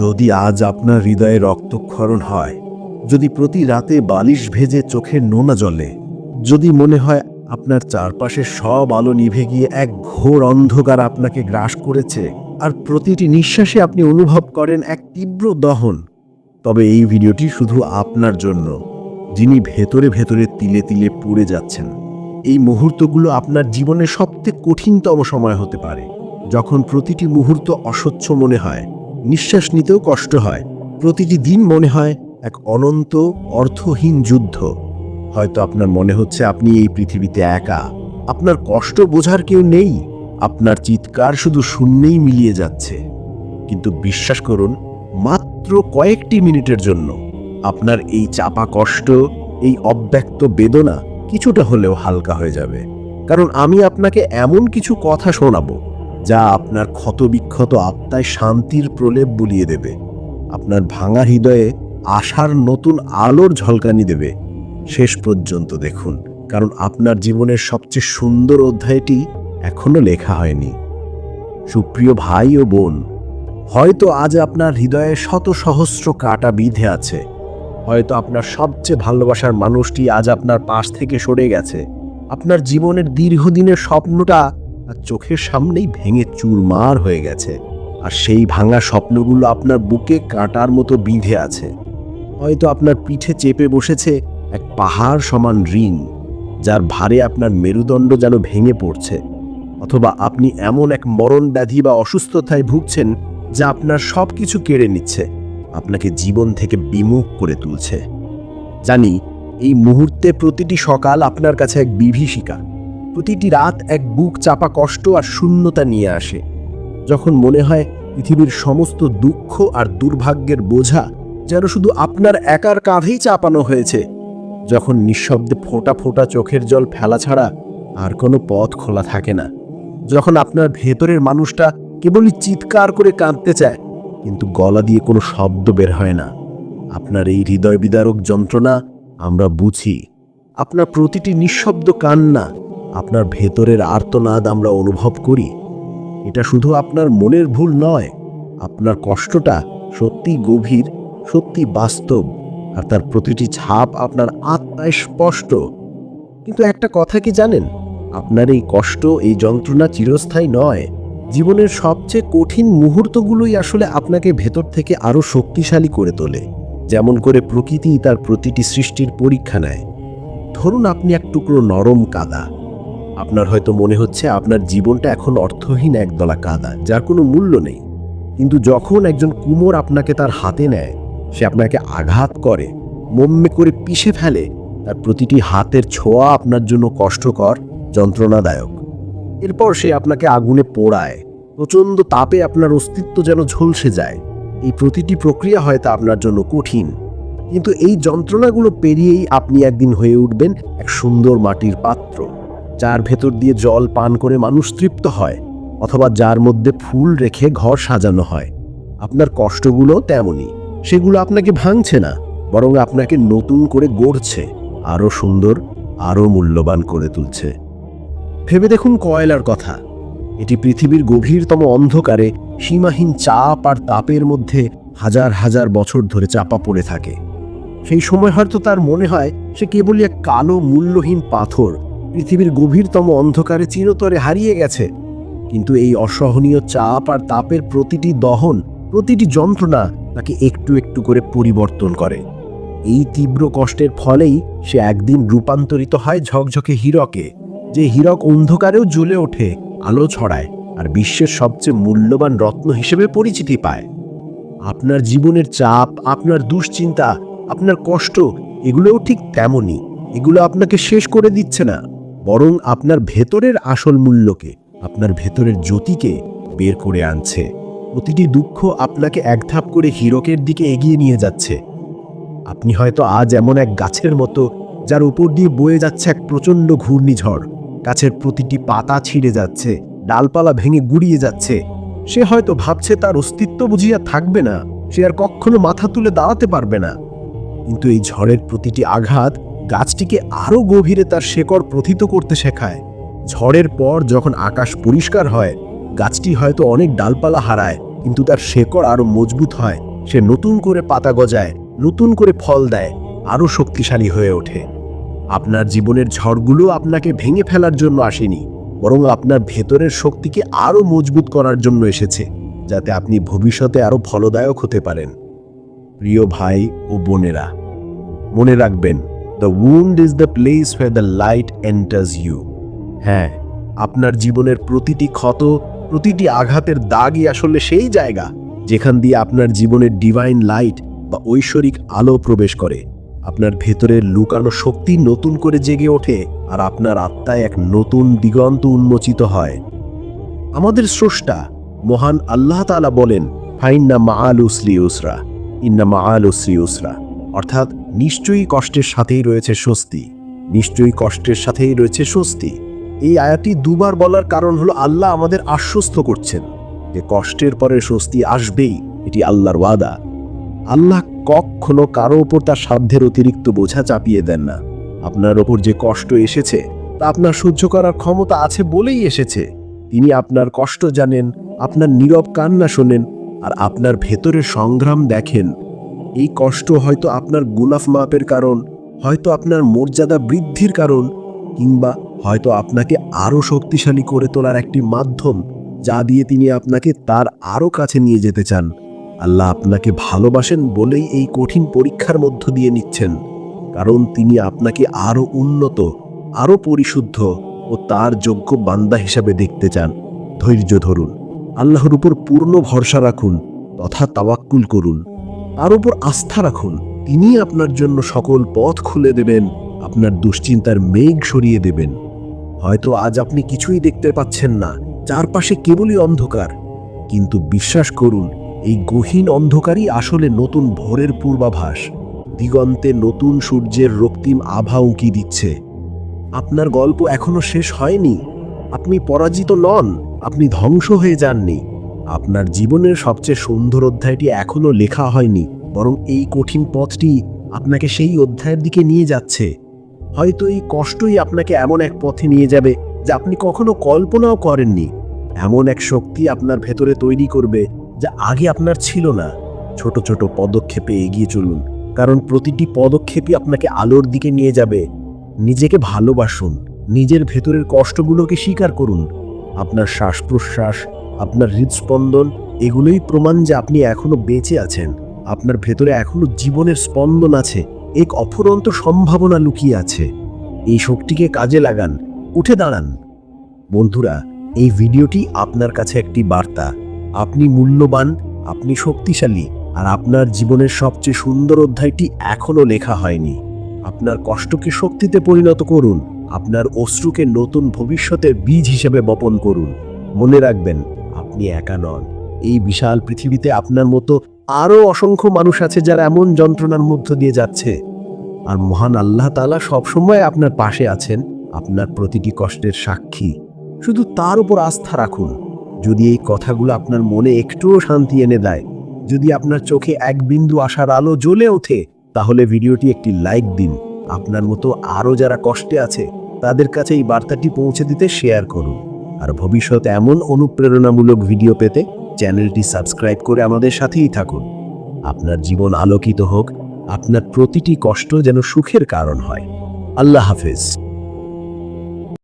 যদি আজ আপনার হৃদয়ে রক্তক্ষরণ হয়, যদি প্রতি রাতে বালিশ ভেজে চোখের নোনা জলে, যদি মনে হয় আপনার চারপাশে সব আলো নিভে গিয়ে এক ঘোর অন্ধকার আপনাকে গ্রাস করেছে আর প্রতিটি নিঃশ্বাসে আপনি অনুভব করেন এক তীব্র দহন, তবে এই ভিডিওটি শুধু আপনার জন্য, যিনি ভেতরে ভেতরে তিলে তিলে পুড়ে যাচ্ছেন। এই মুহূর্তগুলো আপনার জীবনের সবচেয়ে কঠিনতম সময় হতে পারে, যখন প্রতিটি মুহূর্ত অস্বচ্ছ মনে হয় নিঃশ্বাস নিতেও কষ্ট হয়। প্রতিটি দিন মনে হয় এক অনন্ত, অর্থহীন যুদ্ধ। হয়তো আপনার মনে হচ্ছে আপনি এই পৃথিবীতে একা। আপনার কষ্ট বোঝার কেউ নেই। আপনার চিৎকার শুধু শূন্যেই মিলিয়ে যাচ্ছে। কিন্তু বিশ্বাস করুন, মাত্র কয়েকটি মিনিটের জন্য আপনার এই চাপা কষ্ট, এই অব্যক্ত বেদনা কিছুটা হলেও হালকা হয়ে যাবে। কারণ আমি আপনাকে এমন কিছু কথা শোনাবো যা আপনার ক্ষতবিক্ষত আত্মায় শান্তির প্রলেপ বুলিয়ে দেবে। আপনার ভাঙা হৃদয়ে আশার নতুন আলোর ঝলকানি দেবে। শেষ পর্যন্ত দেখুন, কারণ আপনার জীবনের সবচেয়ে সুন্দর অধ্যায়টি এখনও লেখা হয়নি। সুপ্রিয় ভাই ও বোন, হয়তো আজ আপনার হৃদয়ে শত সহস্র কাটা বিধে আছে। হয়তো আপনার সবচেয়ে ভালোবাসার মানুষটি আজ আপনার পাশ থেকে সরে গেছে। আপনার জীবনের দীর্ঘদিনের স্বপ্নটা আর চোখের সামনেই ভেঙে চুরমার হয়ে গেছে। আর সেই ভাঙা স্বপ্নগুলো আপনার বুকে কাঁটার মতো বিঁধে আছে। হয়তো আপনার পিঠে চেপে বসেছে এক পাহাড় সমান ঋণ যার ভারে আপনার মেরুদণ্ড যেন ভেঙে পড়ছে, অথবা আপনি এমন এক মরণ ব্যাধি বা অসুস্থতায় ভুগছেন যা আপনার সব কিছু কেড়ে নিচ্ছে, আপনাকে জীবন থেকে বিমুখ করে তুলছে। জানি, এই মুহূর্তে প্রতিটি সকাল আপনার কাছে এক বিভীষিকা প্রতিটি রাত এক বুক চাপা কষ্ট আর শূন্যতা নিয়ে আসে। যখন মনে হয় পৃথিবীর সমস্ত দুঃখ আর দুর্ভাগ্যের বোঝা যেন শুধু আপনার একার কাঁধেই চাপানো হয়েছে, যখন নিঃশব্দে ফোঁটা ফোঁটা চোখের জল ফেলা ছাড়া আর কোনো পথ খোলা থাকে না। যখন আপনার ভেতরের মানুষটা কেবলই চিৎকার করে কাঁদতে চায়, কিন্তু গলা দিয়ে কোনো শব্দ বের হয় না। আপনার এই হৃদয় বিদারক যন্ত্রণা আমরা বুঝি। আপনার প্রতিটি নিঃশব্দ কান্না আপনার ভেতরের আর্তনাদ আমরা অনুভব করি। এটা শুধু আপনার মনের ভুল নয়, আপনার কষ্টটা সত্যি গভীর, সত্যি বাস্তব, আর তার প্রতিটি ছাপ আপনার আত্মায় স্পষ্ট। কিন্তু একটা কথা কি জানেন? আপনার এই কষ্ট, এই যন্ত্রণা চিরস্থায়ী নয়। জীবনের সবচেয়ে কঠিন মুহূর্তগুলোই আসলে আপনাকে ভেতর থেকে আরও শক্তিশালী করে তোলে। যেমন করে প্রকৃতি তার প্রতিটি সৃষ্টির পরীক্ষা নেয়। ধরুন আপনি এক টুকরো নরম কাদা আপনার হয়তো মনে হচ্ছে আপনার জীবনটা এখন অর্থহীন একদলা কাদা, যার কোনো মূল্য নেই। কিন্তু যখন একজন কুমোর আপনাকে তার হাতে নেয়, সে আপনাকে আঘাত করে মম্মে করে পিষে ফেলে, তার প্রতিটি হাতের ছোঁয়া আপনার জন্য কষ্টকর, যন্ত্রণাদায়ক। এরপর সে আপনাকে আগুনে পোড়ায়, প্রচণ্ড তাপে আপনার অস্তিত্ব যেন ঝলসে যায়। এই প্রতিটি প্রক্রিয়া হয়তো আপনার জন্য কঠিন, কিন্তু এই যন্ত্রণাগুলো পেরিয়েই আপনি একদিন হয়ে উঠবেন এক সুন্দর মাটির পাত্র। যার ভেতর দিয়ে জল পান করে মানুষ তৃপ্ত হয়, অথবা যার মধ্যে ফুল রেখে ঘর সাজানো হয়। আপনার কষ্টগুলো তেমনই। সেগুলো আপনাকে ভাঙছে না, বরং আপনাকে নতুন করে গড়ছে আরও সুন্দর আরও মূল্যবান করে তুলছে। ভেবে দেখুন কয়লার কথা। এটি পৃথিবীর গভীরতম অন্ধকারে সীমাহীন চাপ আর তাপের মধ্যে হাজার হাজার বছর ধরে চাপা পড়ে থাকে। সেই সময় হয়তো তার মনে হয় সে কেবলই এক কালো, মূল্যহীন পাথর পৃথিবীর গভীরতম অন্ধকারে চিরতরে হারিয়ে গেছে। কিন্তু এই অসহনীয় চাপ আর তাপের প্রতিটি দহন, প্রতিটি যন্ত্রণা তাকে একটু একটু করে পরিবর্তন করে। এই তীব্র কষ্টের ফলেই সে একদিন রূপান্তরিত হয় ঝকঝকে হীরকে, যে হীরক অন্ধকারেও জ্বলে ওঠে, আলো ছড়ায়, আর বিশ্বের সবচেয়ে মূল্যবান রত্ন হিসেবে পরিচিতি পায়। আপনার জীবনের চাপ, আপনার দুশ্চিন্তা, আপনার কষ্ট, এগুলোও ঠিক তেমনই, এগুলো আপনাকে শেষ করে দিচ্ছে না। বরং আপনার ভেতরের আসল মূল্যকে, আপনার ভেতরের জ্যোতিকে বের করে আনছে। প্রতিটি দুঃখ আপনাকে এক ধাপ করে হিরকের দিকে এগিয়ে নিয়ে যাচ্ছে। আপনি হয়তো আজ এমন এক গাছের মতো, যার উপর দিয়ে বয়ে যাচ্ছে এক প্রচণ্ড ঘূর্ণিঝড়। গাছের প্রতিটি পাতা ছিঁড়ে যাচ্ছে, ডালপালা ভেঙে গুড়িয়ে যাচ্ছে। সে হয়তো ভাবছে তার অস্তিত্ব বুঝিয়া থাকবে না, সে আর কখনো মাথা তুলে দাঁড়াতে পারবে না। কিন্তু এই ঝড়ের প্রতিটি আঘাত গাছটিকে আরও গভীরে তার শেকড় প্রথিত করতে শেখায়। ঝড়ের পর যখন আকাশ পরিষ্কার হয়, গাছটি হয়তো অনেক ডালপালা হারায়, কিন্তু তার শেকড় আরও মজবুত হয়। সে নতুন করে পাতা গজায়, নতুন করে ফল দেয় আরও শক্তিশালী হয়ে ওঠে। আপনার জীবনের ঝড়গুলো আপনাকে ভেঙে ফেলার জন্য আসেনি, বরং আপনার ভেতরের শক্তিকে আরও মজবুত করার জন্য এসেছে, যাতে আপনি ভবিষ্যতে আরও ফলদায়ক হতে পারেন। প্রিয় ভাই ও বোনেরা, মনে রাখবেন the wound is the place where the light enters you হ্যাঁ। আপনার জীবনের প্রতিটি ক্ষত প্রতিটি আঘাতের দাগই আসলে সেই জায়গা যেখান দিয়ে আপনার জীবনের ডিভাইন লাইট বা ঐশ্বরিক আলো প্রবেশ করে। আপনার ভেতরের লুকানো শক্তি নতুন করে জেগে ওঠে আর আপনার আত্মায় এক নতুন দিগন্ত উন্মোচিত হয়। আমাদের স্রষ্টা মহান আল্লাহ তাআলা বলেন ফাইন্না মা আল উসলি উসরা ইন্না মা আল উসরি উসরা অর্থাৎ নিশ্চয়ই কষ্টের সাথেই রয়েছে স্বস্তি। নিশ্চয়ই কষ্টের সাথেই রয়েছে স্বস্তি। এই আয়াতটি দুবার বলার কারণ হলো আল্লাহ আমাদের আশ্বস্ত করছেন যে কষ্টের পরে স্বস্তি আসবেই, এটি আল্লাহর ওয়াদা। আল্লাহ কখনো কারও ওপর তার সাধ্যের অতিরিক্ত বোঝা চাপিয়ে দেন না। আপনার ওপর যে কষ্ট এসেছে, তা আপনার সহ্য করার ক্ষমতা আছে বলেই এসেছে। তিনি আপনার কষ্ট জানেন, আপনার নীরব কান্না শোনেন, আর আপনার ভেতরে সংগ্রাম দেখেন। এই কষ্ট হয়তো আপনার গুনাফ মাপের কারণ, হয়তো আপনার মর্যাদা বৃদ্ধির কারণ, কিংবা হয়তো আপনাকে আরও শক্তিশালী করে তোলার একটি মাধ্যম যা দিয়ে তিনি আপনাকে তার আরও কাছে নিয়ে যেতে চান। আল্লাহ আপনাকে ভালোবাসেন বলেই এই কঠিন পরীক্ষার মধ্য দিয়ে নিচ্ছেন, কারণ তিনি আপনাকে আরও উন্নত, আরও পরিশুদ্ধ ও তার যোগ্য বান্দা হিসাবে দেখতে চান। ধৈর্য ধরুন, আল্লাহর উপর পূর্ণ ভরসা রাখুন, তথা তাওয়াক্কুল করুন। তার উপর আস্থা রাখুন। তিনি আপনার জন্য সকল পথ খুলে দেবেন, আপনার দুশ্চিন্তার মেঘ সরিয়ে দেবেন। হয়তো আজ আপনি কিছুই দেখতে পাচ্ছেন না, চারপাশে কেবলই অন্ধকার। কিন্তু বিশ্বাস করুন, এই গহীন অন্ধকারই আসলে নতুন ভোরের পূর্বাভাস। দিগন্তে নতুন সূর্যের রক্তিম আভা উঁকি দিচ্ছে। আপনার গল্প এখনও শেষ হয়নি। আপনি পরাজিত নন, আপনি ধ্বংস হয়ে যাননি। আপনার জীবনের সবচেয়ে সুন্দর অধ্যায়টি এখনও লেখা হয়নি, বরং এই কঠিন পথটি আপনাকে সেই অধ্যায়ের দিকে নিয়ে যাচ্ছে। হয়তো এই কষ্টই আপনাকে এমন এক পথে নিয়ে যাবে যা আপনি কখনো কল্পনাও করেননি। এমন এক শক্তি আপনার ভেতরে তৈরি করবে যা আগে আপনার ছিল না। ছোট ছোট পদক্ষেপে এগিয়ে চলুন, কারণ প্রতিটি পদক্ষেপই আপনাকে আলোর দিকে নিয়ে যাবে। নিজেকে ভালোবাসুন, নিজের ভেতরের কষ্টগুলোকে স্বীকার করুন। আপনার শ্বাস প্রশ্বাস আপনার হৃদস্পন্দন, এগুলোই প্রমাণ যে আপনি এখনও বেঁচে আছেন। আপনার ভেতরে এখনও জীবনের স্পন্দন আছে, এক অফুরন্ত সম্ভাবনা লুকিয়ে আছে। এই শক্তিকে কাজে লাগান, উঠে দাঁড়ান। বন্ধুরা, এই ভিডিওটি আপনার কাছে একটি বার্তা। আপনি মূল্যবান, আপনি শক্তিশালী, আর আপনার জীবনের সবচেয়ে সুন্দর অধ্যায়টি এখনও লেখা হয়নি। আপনার কষ্টকে শক্তিতে পরিণত করুন, আপনার অশ্রুকে নতুন ভবিষ্যতের বীজ হিসেবে বপন করুন। মনে রাখবেন আপনি একা নন। এই বিশাল পৃথিবীতে আপনার মতো আরও অসংখ্য মানুষ আছে যারা এমন যন্ত্রণার মধ্য দিয়ে যাচ্ছে। আর মহান আল্লাহ তালা সবসময় আপনার পাশে আছেন, আপনার প্রতিটি কষ্টের সাক্ষী। শুধু তার উপর আস্থা রাখুন। যদি এই কথাগুলো আপনার মনে একটুও শান্তি এনে দেয়, যদি আপনার চোখে এক বিন্দু আশার আলো জ্বলে ওঠে, তাহলে ভিডিওটি একটি লাইক দিন। আপনার মতো আরও যারা কষ্টে আছে, তাদের কাছে এই বার্তাটি পৌঁছে দিতে শেয়ার করুন। আর ভবিষ্যতে এমন অনুপ্রেরণামূলক ভিডিও পেতে চ্যানেলটি সাবস্ক্রাইব করে আমাদের সাথেই থাকুন। আপনার জীবন আলোকিত হোক, আপনার প্রতিটি কষ্ট যেন সুখের কারণ হয়। আল্লাহ হাফেজ।